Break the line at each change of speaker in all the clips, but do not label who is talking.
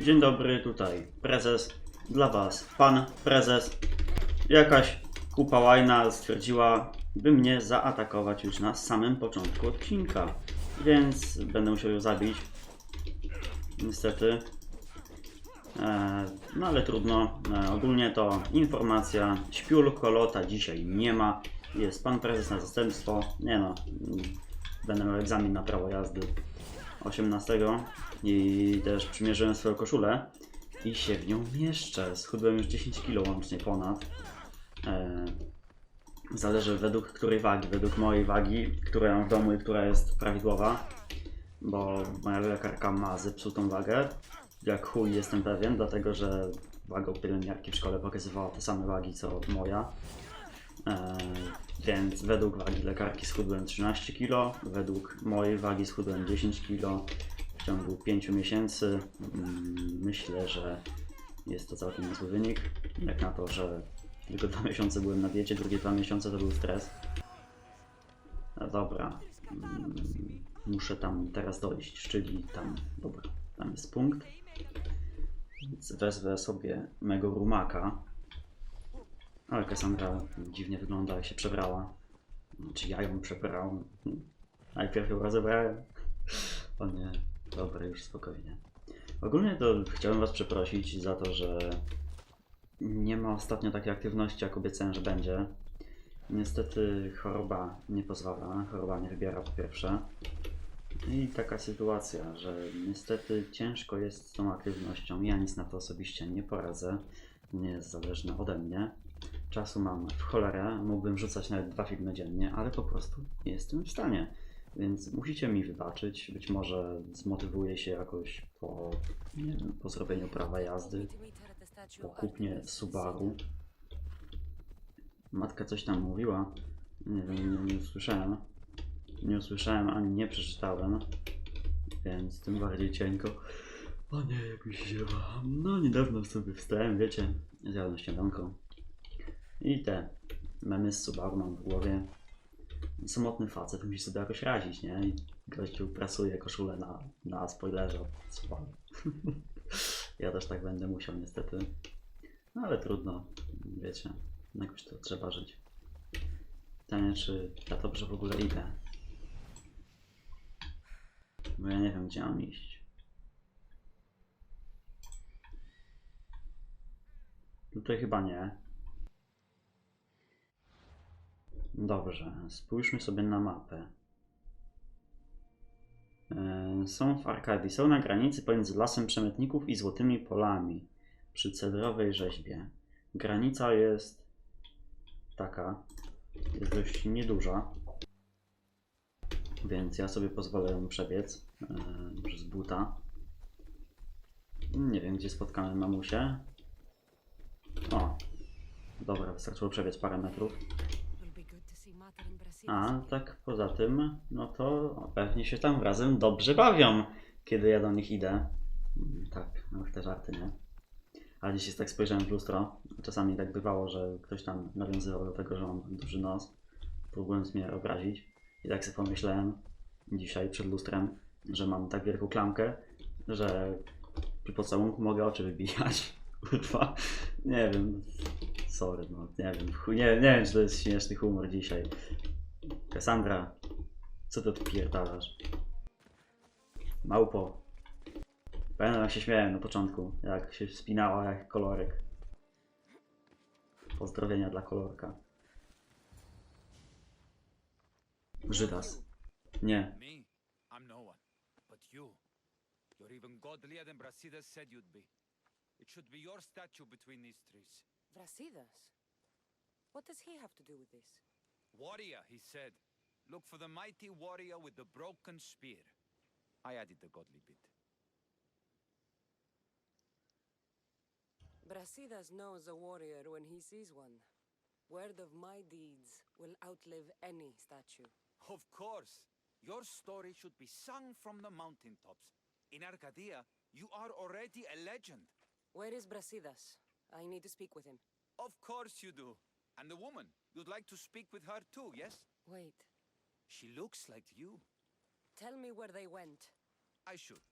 Dzień dobry, tutaj prezes. Dla was pan prezes. Jakaś kupa łajna stwierdziła, by mnie zaatakować już na samym początku odcinka. Więc będę musiał ją zabić. Niestety. E, no ale trudno. E, ogólnie to informacja. Śpiul kolota dzisiaj nie ma. Jest pan prezes na zastępstwo. Nie no. mm, Będę miał egzamin na prawo jazdy 18 i też przymierzyłem swoją koszulę i się w nią mieszczę. Schudłem już 10 kg łącznie ponad. E, zależy według której wagi, według mojej wagi, którą mam w domu i która jest prawidłowa, bo moja lekarka ma zepsutą wagę. Jak chuj jestem pewien, dlatego że waga pielęgniarki w szkole pokazywała te same wagi co moja. E, więc według wagi lekarki schudłem 13 kg, według mojej wagi schudłem 10 kg w ciągu 5 miesięcy. Mm, Myślę, że jest to całkiem niezły wynik. Jak na to, że tylko 2 miesiące byłem na diecie, drugie 2 miesiące to był stres. No dobra. Mm, Muszę tam teraz dojść, czyli tam, dobra, tam jest punkt. Więc wezwę sobie mego rumaka. Ale Cassandra dziwnie wygląda, jak się przebrała. Czy ja ją przebrałem? Najpierw ją rozebrałem. O nie, dobra, już spokojnie. Ogólnie to chciałem Was przeprosić za to, że nie ma ostatnio takiej aktywności, jak obiecałem, że będzie. Niestety choroba nie pozwala, choroba nie wybiera po pierwsze. I taka sytuacja, że niestety ciężko jest z tą aktywnością. Ja nic na to osobiście nie poradzę. Nie jest zależne ode mnie. Czasu mam w cholerę, mógłbym rzucać nawet dwa filmy dziennie, ale po prostu nie jestem w stanie. Więc musicie mi wybaczyć. Być może zmotywuję się jakoś po, nie wiem, po zrobieniu prawa jazdy, po kupnie Subaru. Matka coś tam mówiła. Nie wiem, nie, nie usłyszałem. Nie usłyszałem ani nie przeczytałem. Więc tym bardziej cienko. O nie, jak mi się ziewa. No niedawno sobie wstałem, wiecie. Zjadłem śniadanko. I te memy z Subaru mam w głowie. Samotny facet musi sobie jakoś razić, nie? I gościu prasuje koszulę na, na spoilerze od Subaru. ja też tak będę musiał niestety. No ale trudno, wiecie. Jakoś to trzeba żyć. Pytanie, czy ja dobrze w ogóle idę. Bo ja nie wiem, gdzie mam iść. Tutaj chyba nie. Dobrze, spójrzmy sobie na mapę. E, Są w Arkadii, są na granicy pomiędzy lasem przemytników i złotymi polami przy cedrowej rzeźbie. Granica jest taka, jest dość nieduża, więc ja sobie pozwolę ją przebiec e, przez buta. Nie wiem, gdzie spotkamy mamusię. O, dobra, wystarczyło przebiec parę metrów. A tak poza tym, no to pewnie się tam razem dobrze bawią, kiedy ja do nich idę. Mm, Tak, no te żarty, nie? Ale dzisiaj tak spojrzałem w lustro. Czasami tak bywało, że ktoś tam nawiązywał do tego, że mam duży nos, próbując mnie obrazić. I tak sobie pomyślałem dzisiaj przed lustrem, że mam tak wielką klamkę, że przy pocałunku mogę oczy wybijać. Kurwa, nie wiem. Sorry, no nie wiem. Nie, nie wiem, czy to jest śmieszny humor dzisiaj. Cassandra, co ty odpierdalasz? Małpo. Pamiętam jak się śmiałem na początku, jak się spinała jak kolorek. Pozdrowienia dla kolorka. Żydas. Nie.
I'm no one. But you. You're even godlier than Brasidas said you'd be. It should be your statue between these trees.
Brasidas? What does he have to do with this?
Warrior, he said. Look for the mighty warrior with the broken spear. I added the godly bit.
Brasidas knows a warrior when he sees one. Word of my deeds will outlive any statue.
Of course. Your story should be sung from the mountaintops. In Arcadia, you are already a legend.
Where is Brasidas? I need to speak with him.
Of course you do. And the woman, you'd like to speak with her too, yes?
Wait.
She looks like you.
Tell me where they went.
I should.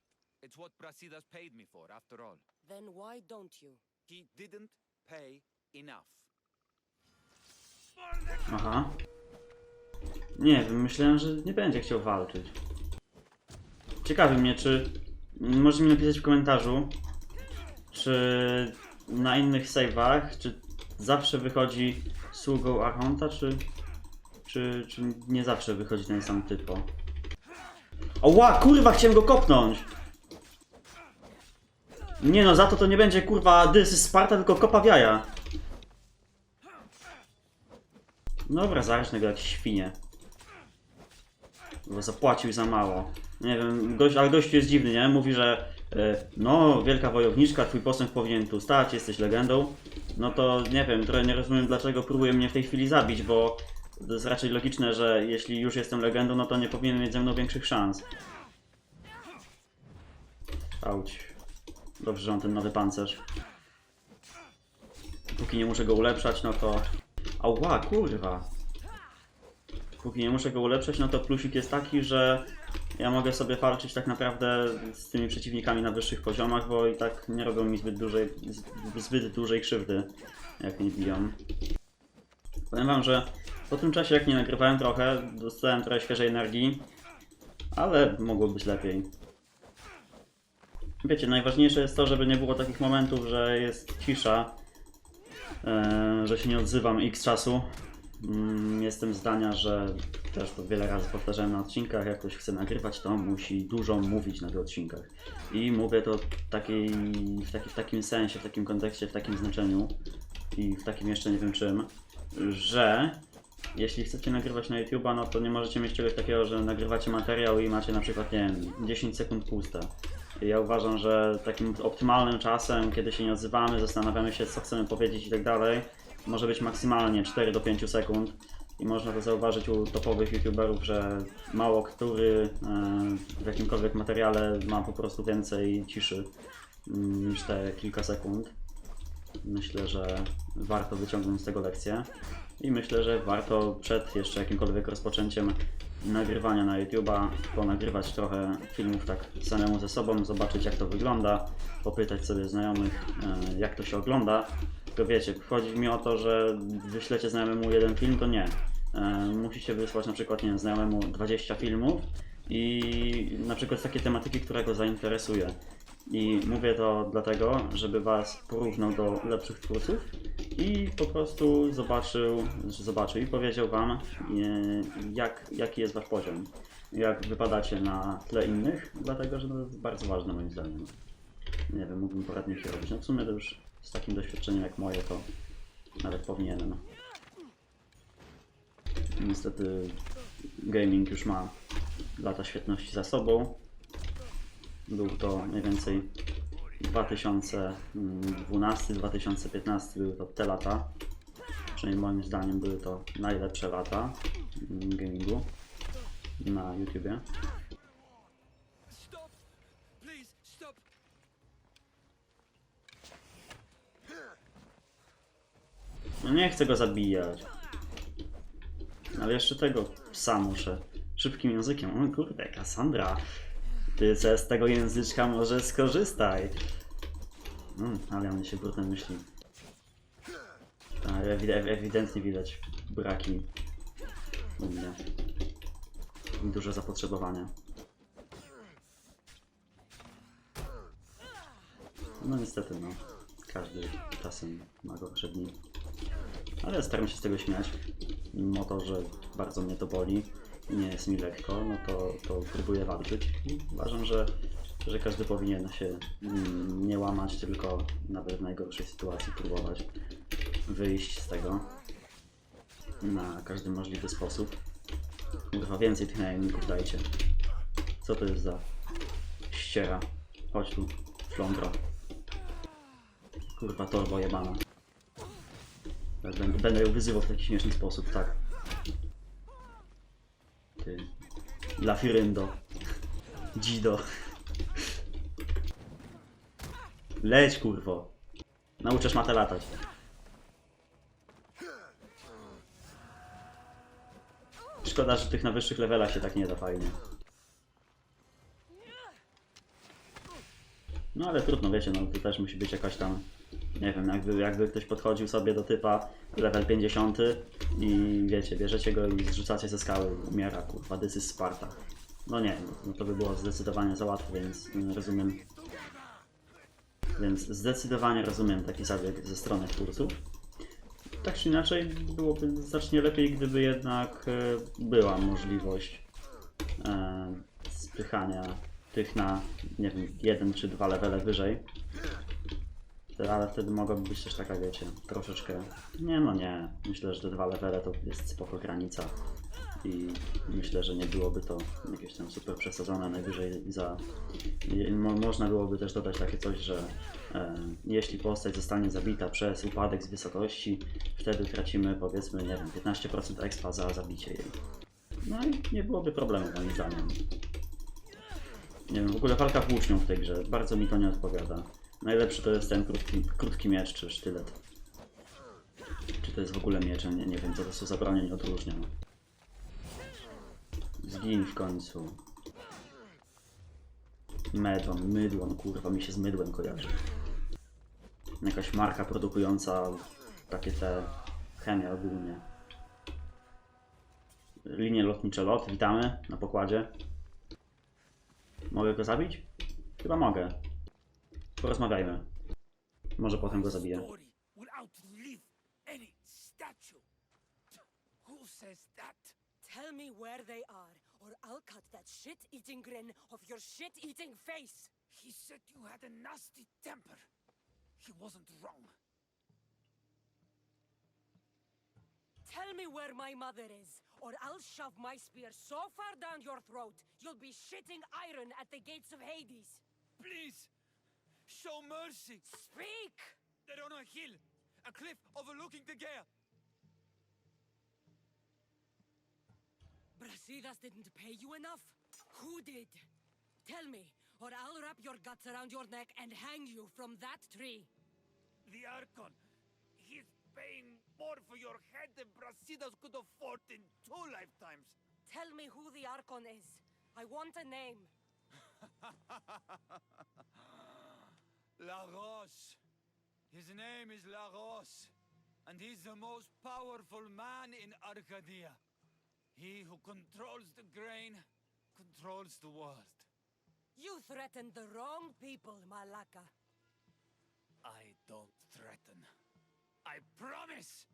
It's what Brasidas paid me for, after all.
Then why don't you?
He didn't pay enough.
Aha. Nie wiem, myślałem, że nie będzie chciał walczyć. Ciekawi mnie, czy... Możecie mi napisać w komentarzu, czy na innych save'ach, czy zawsze wychodzi sługą Archonta, czy, czy, czy nie zawsze wychodzi ten sam typo. Oła, kurwa, chciałem go kopnąć! Nie no, za to to nie będzie kurwa dysy Sparta, tylko kopa w jaja. Dobra, zacznę go jak świnie. Bo zapłacił za mało. Nie wiem, gość, ale gościu jest dziwny, nie? Mówi, że e, no, wielka wojowniczka, twój postęp powinien tu stać, jesteś legendą. No to nie wiem, trochę nie rozumiem dlaczego próbuje mnie w tej chwili zabić, bo to jest raczej logiczne, że jeśli już jestem legendą, no to nie powinien mieć ze mną większych szans. Auć. Dobrze, że mam ten nowy pancerz. Póki nie muszę go ulepszać, no to... Ała, kurwa. Póki nie muszę go ulepszać, no to plusik jest taki, że ja mogę sobie walczyć tak naprawdę z tymi przeciwnikami na wyższych poziomach, bo i tak nie robią mi zbyt dużej, zbyt dużej krzywdy, jak nie biją. Powiem wam, że po tym czasie, jak nie nagrywałem trochę, dostałem trochę świeżej energii, ale mogło być lepiej. Wiecie, najważniejsze jest to, żeby nie było takich momentów, że jest cisza, e, że się nie odzywam x czasu. Mm, Jestem zdania, że też to wiele razy powtarzałem na odcinkach, jak ktoś chce nagrywać, to musi dużo mówić na tych odcinkach. I mówię to w, w, taki, w takim sensie, w takim kontekście, w takim znaczeniu i w takim jeszcze nie wiem czym, że jeśli chcecie nagrywać na YouTube'a, no to nie możecie mieć czegoś takiego, że nagrywacie materiał i macie na przykład, nie wiem, 10 sekund puste. Ja uważam, że takim optymalnym czasem, kiedy się nie odzywamy, zastanawiamy się, co chcemy powiedzieć i tak dalej, może być maksymalnie 4 do 5 sekund. I można to zauważyć u topowych youtuberów, że mało który e, w jakimkolwiek materiale ma po prostu więcej ciszy mm, niż te kilka sekund. Myślę, że warto wyciągnąć z tego lekcję. I myślę, że warto przed jeszcze jakimkolwiek rozpoczęciem nagrywania na YouTube'a ponagrywać trochę filmów tak samemu ze sobą, zobaczyć jak to wygląda, popytać sobie znajomych e, jak to się ogląda. Wiecie, chodzi mi o to, że wyślecie znajomemu jeden film, to nie. E, Musicie wysłać na przykład nie znajomemu 20 filmów i na przykład z takiej tematyki, która go zainteresuje. I mówię to dlatego, żeby was porównał do lepszych twórców i po prostu zobaczył, zobaczył i powiedział wam, e, jak, jaki jest wasz poziom. Jak wypadacie na tle innych, dlatego że to jest bardzo ważne moim zdaniem. Nie wiem, mógłbym poradniki robić. No w sumie to już z takim doświadczeniem jak moje, to nawet powinienem. Niestety gaming już ma lata świetności za sobą. Był to mniej więcej 2012-2015 były to te lata. Przynajmniej moim zdaniem były to najlepsze lata mm, gamingu na YouTubie. No nie chcę go zabijać. Ale jeszcze tego psa muszę. Szybkim językiem. O kurde, Cassandra. Ty z tego języczka może skorzystaj. Mm, ale on się brudne myśli. Ewi- ewidentnie widać braki u mnie. Duże zapotrzebowanie. No niestety no. Każdy czasem ma gorsze dni. Ale staram się z tego śmiać. Mimo to, że bardzo mnie to boli nie jest mi lekko, no to, to próbuję walczyć. Uważam, że, że każdy powinien się mm, nie łamać, tylko nawet w najgorszej sytuacji próbować wyjść z tego na każdy możliwy sposób. Kurwa, więcej tych najemników dajcie. Co to jest za ściera? Chodź tu, flądro. Kurwa, torbo jebana. Będę, będę ją wyzywał w taki śmieszny sposób, tak. Ty. La Firyndo. Leć, kurwo. Nauczysz matę latać. Szkoda, że tych na wyższych levelach się tak nie da fajnie. No ale trudno, wiecie, no to też musi być jakaś tam, nie wiem, jakby, jakby ktoś podchodził sobie do typa level 50 i wiecie, bierzecie go i zrzucacie ze skały, umiera, kurwa, this is Sparta. No nie, no to by było zdecydowanie za łatwe, więc rozumiem. Więc zdecydowanie rozumiem taki zabieg ze strony twórców. Tak czy inaczej, byłoby znacznie lepiej, gdyby jednak e, była możliwość e, spychania tych na, nie wiem, jeden czy dwa levele wyżej. Ale wtedy mogłaby być też taka, wiecie, troszeczkę... Nie no nie, myślę, że te dwa levele to jest spoko granica. I myślę, że nie byłoby to jakieś tam super przesadzone, najwyżej za... Mo można byłoby też dodać takie coś, że e, jeśli postać zostanie zabita przez upadek z wysokości, wtedy tracimy powiedzmy, nie wiem, 15% expa za zabicie jej. No i nie byłoby problemu moim zdaniem. Nie wiem, w ogóle walka włócznią w tej grze, bardzo mi to nie odpowiada. Najlepszy to jest ten krótki, krótki miecz czy sztylet. Czy to jest w ogóle miecz, nie, nie wiem, to są zabrania, nie odróżniam. Zgin w końcu. Medon, mydłon, kurwa, mi się z mydłem kojarzy. Jakaś marka produkująca takie te chemię ogólnie. Linie lotnicze LOT, witamy na pokładzie. Mogę go zabić? Chyba mogę. Porozmawiajmy. Może potem go zabiję.
Story will outlive any statue. Who says that?
Tell me where they are, or I'll cut that shit-eating grin off your shit-eating face.
He said you had a nasty temper. He wasn't wrong.
Tell me where my mother is, or I'll shove my spear so far down your throat, you'll be shitting iron at the gates of Hades.
Please, show mercy.
Speak!
They're on a hill, a cliff overlooking the gale.
Brasidas didn't pay you enough? Who did? Tell me, or I'll wrap your guts around your neck and hang you from that tree.
The Archon. He's paying more for your head than Brasidas could afford in two lifetimes.
Tell me who the Archon is. I want a name.
Lagos. His name is Lagos, and he's the most powerful man in Arcadia. He who controls the grain controls the world.
You threatened the wrong people, Malaka.
I don't threaten. I promise.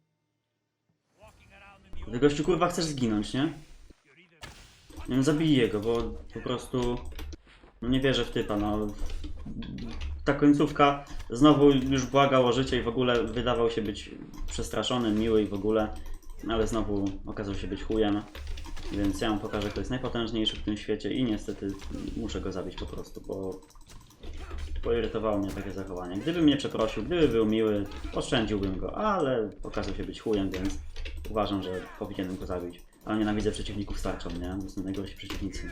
Walking around in the
Ty gościu kurwa chcesz zginąć, nie? Nie wiem, zabiję go, bo po prostu no nie wierzę w typa, no. Ta końcówka znowu już błagał o życie i w ogóle wydawał się być przestraszony, miły i w ogóle, ale znowu okazał się być chujem. Więc ja mu pokażę, kto jest najpotężniejszy w tym świecie i niestety muszę go zabić po prostu, bo poirytowało mnie takie zachowanie. Gdyby mnie przeprosił, gdyby był miły, oszczędziłbym go, ale okazał się być chujem, więc uważam, że powinienem go zabić. Ale nienawidzę przeciwników starczą, nie? To są najgorsi przeciwnicy.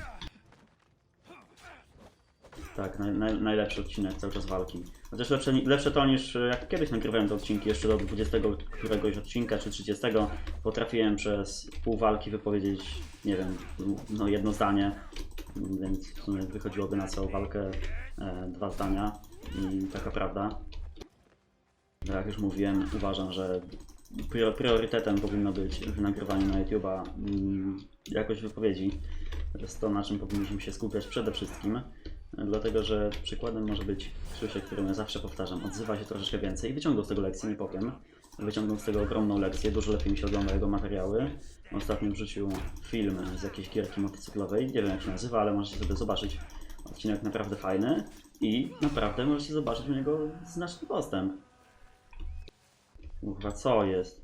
Tak, naj, naj, najlepszy odcinek cały czas walki. Chociaż lepsze, lepsze to niż e, jak kiedyś nagrywałem te odcinki, jeszcze do 20 któregoś odcinka czy 30, potrafiłem przez pół walki wypowiedzieć, nie wiem, no jedno zdanie, więc w sumie wychodziłoby na całą walkę e, dwa zdania i taka prawda. Jak już mówiłem, uważam, że prior- priorytetem powinno być w nagrywaniu na YouTube'a mm, jakość wypowiedzi. To jest to, na czym powinniśmy się skupiać przede wszystkim. Dlatego, że przykładem może być Krzysiek, którym ja zawsze powtarzam, odzywa się troszeczkę więcej i wyciągnął z tego lekcję, nie powiem. Wyciągnął z tego ogromną lekcję, dużo lepiej mi się ogląda jego materiały. Ostatnio wrzucił film z jakiejś gierki motocyklowej, nie wiem jak się nazywa, ale możecie sobie zobaczyć. Odcinek naprawdę fajny i naprawdę możecie zobaczyć u niego znaczny postęp. Kurwa, co jest?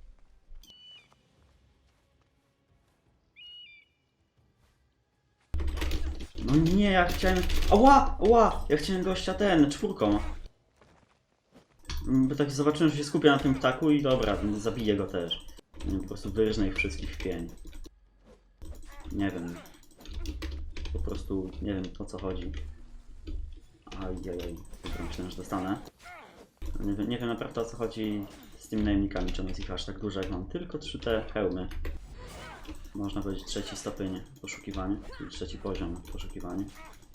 No nie, ja chciałem... Ała! Ała! Ja chciałem gościa ten, czwórką. Mm, Bo tak zobaczyłem, że się skupia na tym ptaku i dobra, zabiję go też. Nie, Po prostu wyrżnę ich wszystkich w pień. Nie wiem. Po prostu nie wiem o co chodzi. Ajajaj, dobra, myślałem, że dostanę. Nie wiem, nie wiem naprawdę o co chodzi z tymi najemnikami, czemu jest ich aż tak dużo, jak mam tylko trzy te hełmy. Można powiedzieć trzeci stopień poszukiwań, czyli trzeci poziom poszukiwań.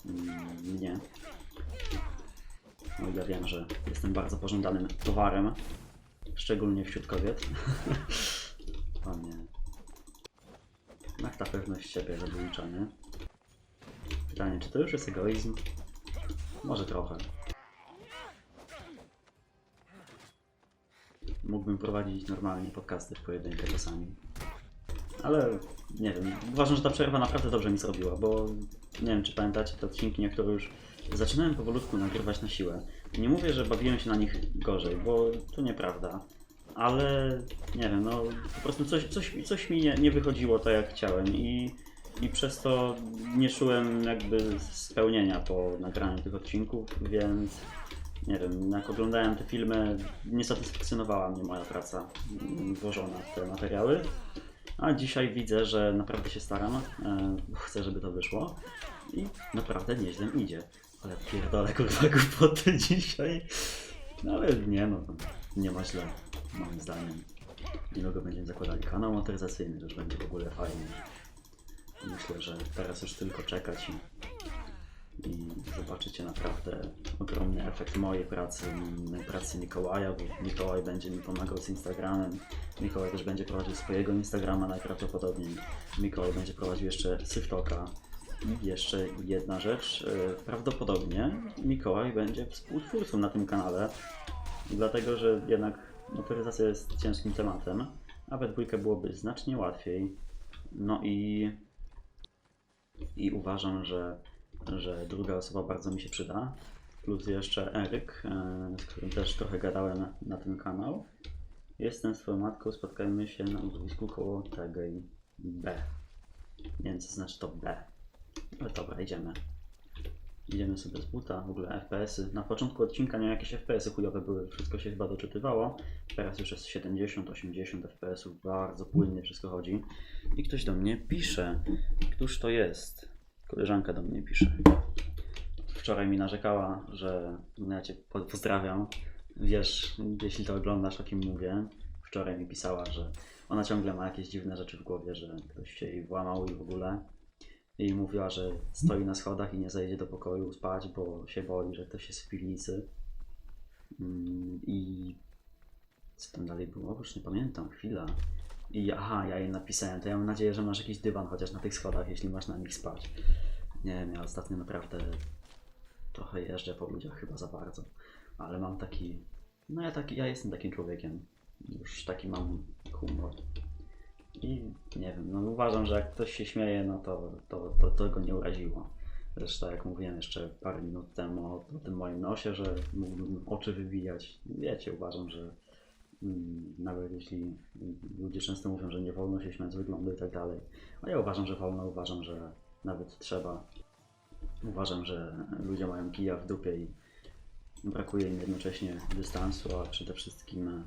Mm, Nie. O ile wiem, że jestem bardzo pożądanym towarem, szczególnie wśród kobiet. o nie. Jak ta pewność siebie zabójcza, nie? Pytanie, czy to już jest egoizm? Może trochę. Mógłbym prowadzić normalnie podcasty w pojedynkę czasami. Ale nie wiem, uważam, że ta przerwa naprawdę dobrze mi zrobiła, bo nie wiem, czy pamiętacie te odcinki, niektóre już zaczynałem powolutku nagrywać na siłę. Nie mówię, że bawiłem się na nich gorzej, bo to nieprawda. Ale nie wiem, no po prostu coś, coś, coś mi nie, nie wychodziło tak jak chciałem i, i przez to nie czułem jakby spełnienia po nagraniu tych odcinków, więc nie wiem, jak oglądałem te filmy, nie satysfakcjonowała mnie moja praca mm, włożona w te materiały. A dzisiaj widzę, że naprawdę się staram, e, chcę, żeby to wyszło i naprawdę nieźle idzie. Ale pierdolę kurwa głupoty dzisiaj. No ale nie no, nie ma źle, moim zdaniem. Niedługo będziemy zakładali kanał motoryzacyjny, to już będzie w ogóle fajnie. Myślę, że teraz już tylko czekać i, i zobaczycie naprawdę ogromny efekt mojej pracy, pracy Mikołaja, bo Mikołaj będzie mi pomagał z Instagramem. Mikołaj też będzie prowadził swojego Instagrama najprawdopodobniej. Mikołaj będzie prowadził jeszcze Syftoka. I jeszcze jedna rzecz, e, prawdopodobnie Mikołaj będzie współtwórcą na tym kanale, dlatego że jednak motoryzacja jest ciężkim tematem, a we dwójkę byłoby znacznie łatwiej. No i, i uważam, że, że druga osoba bardzo mi się przyda. Plus jeszcze Eryk, e, z którym też trochę gadałem na, ten kanał. Jestem swoją matką, spotkajmy się na uzdrowisku koło tej B. Więc znaczy to B. Ale dobra, idziemy. Idziemy sobie z buta, w ogóle FPS-y. Na początku odcinka nie jakieś FPS-y chujowe były, wszystko się chyba doczytywało. Teraz już jest 70-80 FPS-ów, bardzo płynnie wszystko chodzi. I ktoś do mnie pisze. Któż to jest? Koleżanka do mnie pisze. Wczoraj mi narzekała, że ja cię po- pozdrawiam. Wiesz, jeśli to oglądasz, o kim mówię. Wczoraj mi pisała, że ona ciągle ma jakieś dziwne rzeczy w głowie, że ktoś się jej włamał i w ogóle. I mówiła, że stoi na schodach i nie zejdzie do pokoju spać, bo się boi, że ktoś jest w piwnicy. Mm, I co tam dalej było? Już nie pamiętam, chwila. I aha, ja jej napisałem, to ja mam nadzieję, że masz jakiś dywan chociaż na tych schodach, jeśli masz na nich spać. Nie wiem, ja ostatnio naprawdę trochę jeżdżę po ludziach chyba za bardzo. Ale mam taki, no ja taki, ja jestem takim człowiekiem. Już taki mam humor. I nie wiem, no uważam, że jak ktoś się śmieje, no to, to, to, to go nie uraziło. Zresztą jak mówiłem jeszcze parę minut temu o, o tym moim nosie, że mógłbym oczy wybijać. Wiecie, uważam, że mm, nawet jeśli ludzie często mówią, że nie wolno się śmiać z wyglądu i tak dalej, a ja uważam, że wolno, uważam, że nawet trzeba. Uważam, że ludzie mają kija w dupie i brakuje im jednocześnie dystansu, a przede wszystkim e,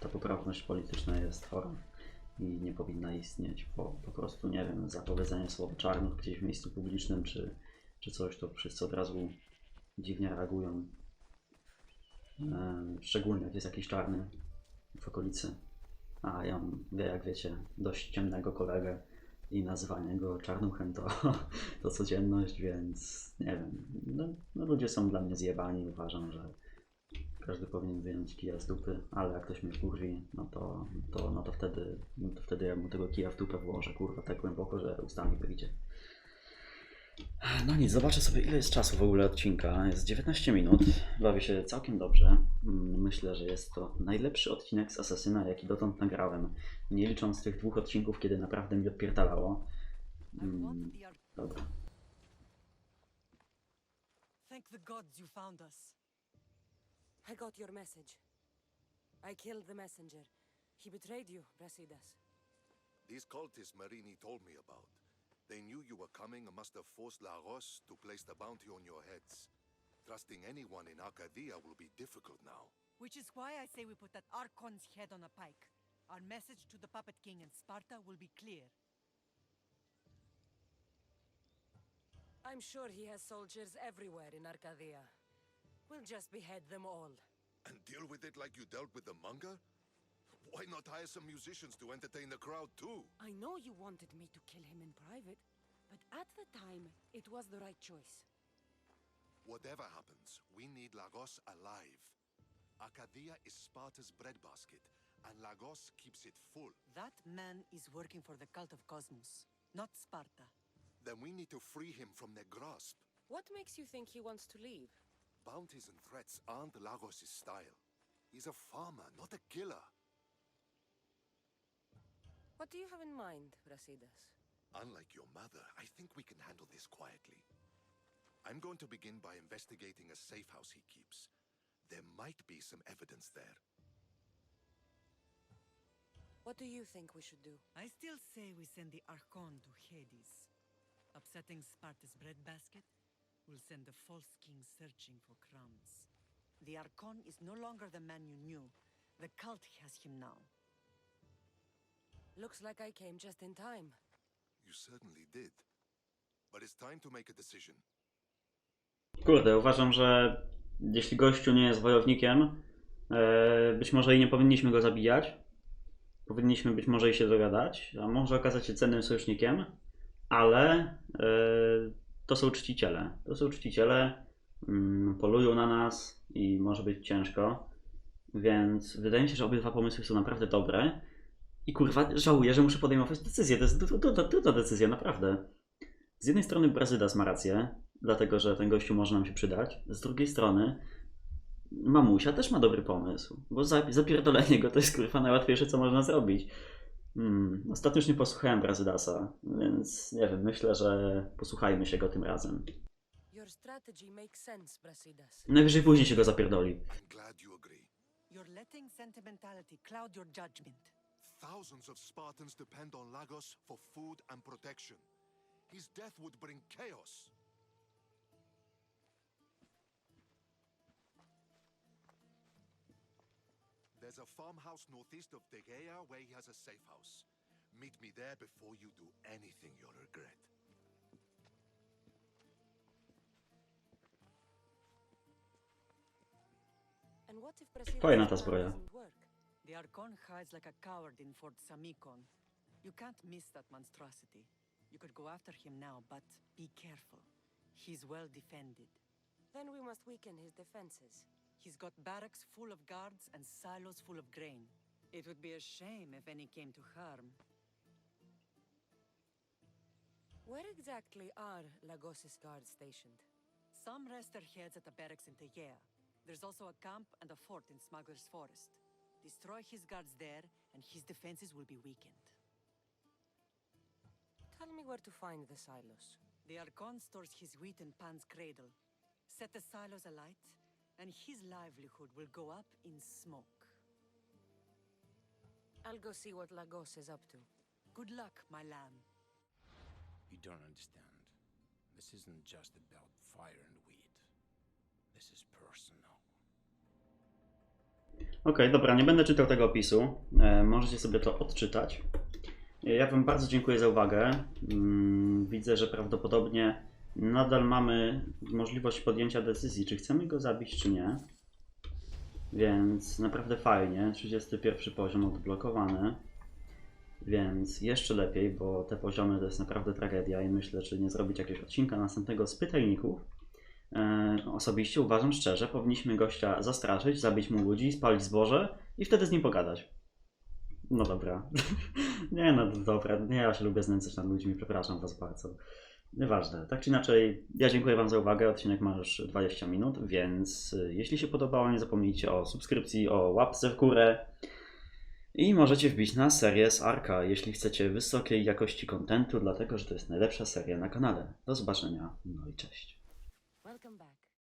ta poprawność polityczna jest chora i nie powinna istnieć, bo po prostu, nie wiem, za powiedzenie słowa czarnych gdzieś w miejscu publicznym czy, czy coś, to wszyscy od razu dziwnie reagują. E, szczególnie jak jest jakiś czarny w okolicy. A ja mam, jak wiecie, dość ciemnego kolegę i nazywanie go czarnuchem to, to codzienność, więc nie wiem. No, no ludzie są dla mnie zjebani. Uważam, że każdy powinien wyjąć kija z dupy, ale jak ktoś mnie kurwi, no to, to, no to wtedy, no to wtedy ja mu tego kija w dupę włożę, kurwa, tak głęboko, że ustami wyjdzie. No nic, zobaczę sobie ile jest czasu w ogóle odcinka. Jest 19 minut, bawię się całkiem dobrze. Mm, Myślę, że jest to najlepszy odcinek z Asasyna, jaki dotąd nagrałem. Nie licząc tych dwóch odcinków, kiedy naprawdę mi odpierdalało. Mm, Dobra.
Thank the gods you found us.
I got your message. I killed the messenger. He betrayed you, Brasidas.
These cultists Marini told me about. They knew you were coming and must have forced La Rosse to place the bounty on your heads. Trusting anyone in Arcadia will be difficult now.
Which is why I say we put that Archon's head on a pike. Our message to the Puppet King in Sparta will be clear.
I'm sure he has soldiers everywhere in Arcadia. We'll just behead them all.
And deal with it like you dealt with the manga? Why not hire some musicians to entertain the crowd too?
I know you wanted me to kill him in private, but at the time, it was the right choice.
Whatever happens, we need Lagos alive. Arcadia is Sparta's breadbasket, and Lagos keeps it full.
That man is working for the cult of Cosmos, not Sparta.
Then we need to free him from their grasp.
What makes you think he wants to leave?
Bounties and threats aren't Lagos' style. He's a farmer, not a killer.
What do you have in mind, Brasidas?
Unlike your mother, I think we can handle this quietly. I'm going to begin by investigating a safe house he keeps. There might be some evidence there.
What do you think we should do?
I still say we send the Archon to Hades. Upsetting Sparta's breadbasket will send the false king searching for crumbs. The Archon is no longer the man you knew. The cult has him now.
Looks like I came just in time.
You certainly did. But it's time to make a decision.
Kurde, uważam, że jeśli gościu nie jest wojownikiem, e, być może i nie powinniśmy go zabijać. Powinniśmy być może i się dogadać, a może okazać się cennym sojusznikiem, ale e, to są czciciele. To są czciciele, mm, polują na nas i może być ciężko. Więc wydaje mi się, że obydwa pomysły są naprawdę dobre. I kurwa, żałuję, że muszę podejmować decyzję. To jest trudna, decyzja, naprawdę. Z jednej strony Brazydas ma rację, dlatego że ten gościu może nam się przydać. Z drugiej strony mamusia też ma dobry pomysł, bo za- zapierdolenie go to jest kurwa najłatwiejsze, co można zrobić. Hmm, ostatnio już nie posłuchałem Brazydasa, więc nie wiem, myślę, że posłuchajmy się go tym razem.
Your strategy makes sense, Brasidas.
Najwyżej później się go zapierdoli.
I'm glad you agree.
You're letting sentimentality cloud your judgment.
Thousands of Spartans depend on Lagos for food and protection. His death would bring chaos. There's a farmhouse northeast of Tegea where he has a safe house. Meet me there before you do anything you'll regret.
And what if Brasidas'
Fajna ta
plan
zbroja.
The Archon hides like a coward in Fort Samikon. You can't miss that monstrosity. You could go after him now, but be careful. He's well defended.
Then we must weaken his defenses.
He's got barracks full of guards and silos full of grain. It would be a shame if any came to harm.
Where exactly are Lagos's guards stationed?
Some rest their heads at the barracks in Tegea. There's also a camp and a fort in Smuggler's Forest. Destroy his guards there, and his defenses will be weakened.
Tell me where to find the silos.
The Archon stores his wheat in Pan's cradle. Set the silos alight, and his livelihood will go up in smoke.
I'll go see what Lagos is up to.
Good luck, my lamb.
You don't understand. This isn't just about fire and weed. This is personal.
Okej, dobra, nie będę czytał tego opisu. E, możecie sobie to odczytać. E, Ja Wam bardzo dziękuję za uwagę. Mm, widzę, że prawdopodobnie nadal mamy możliwość podjęcia decyzji, czy chcemy go zabić, czy nie. Więc naprawdę fajnie. 31 poziom odblokowany. Więc jeszcze lepiej, bo te poziomy to jest naprawdę tragedia i myślę, czy nie zrobić jakiegoś odcinka następnego z pytajników. E, osobiście uważam szczerze, powinniśmy gościa zastraszyć, zabić mu ludzi, spalić zboże i wtedy z nim pogadać. No dobra. nie no, dobra. Nie, ja się lubię znęcać nad ludźmi, przepraszam was bardzo. Nieważne. Tak czy inaczej, ja dziękuję wam za uwagę. Odcinek ma już 20 minut, więc y, jeśli się podobało, nie zapomnijcie o subskrypcji, o łapce w górę. I możecie wbić na serię z Arka, jeśli chcecie wysokiej jakości kontentu, dlatego że to jest najlepsza seria na kanale. Do zobaczenia, no i cześć.
Welcome back.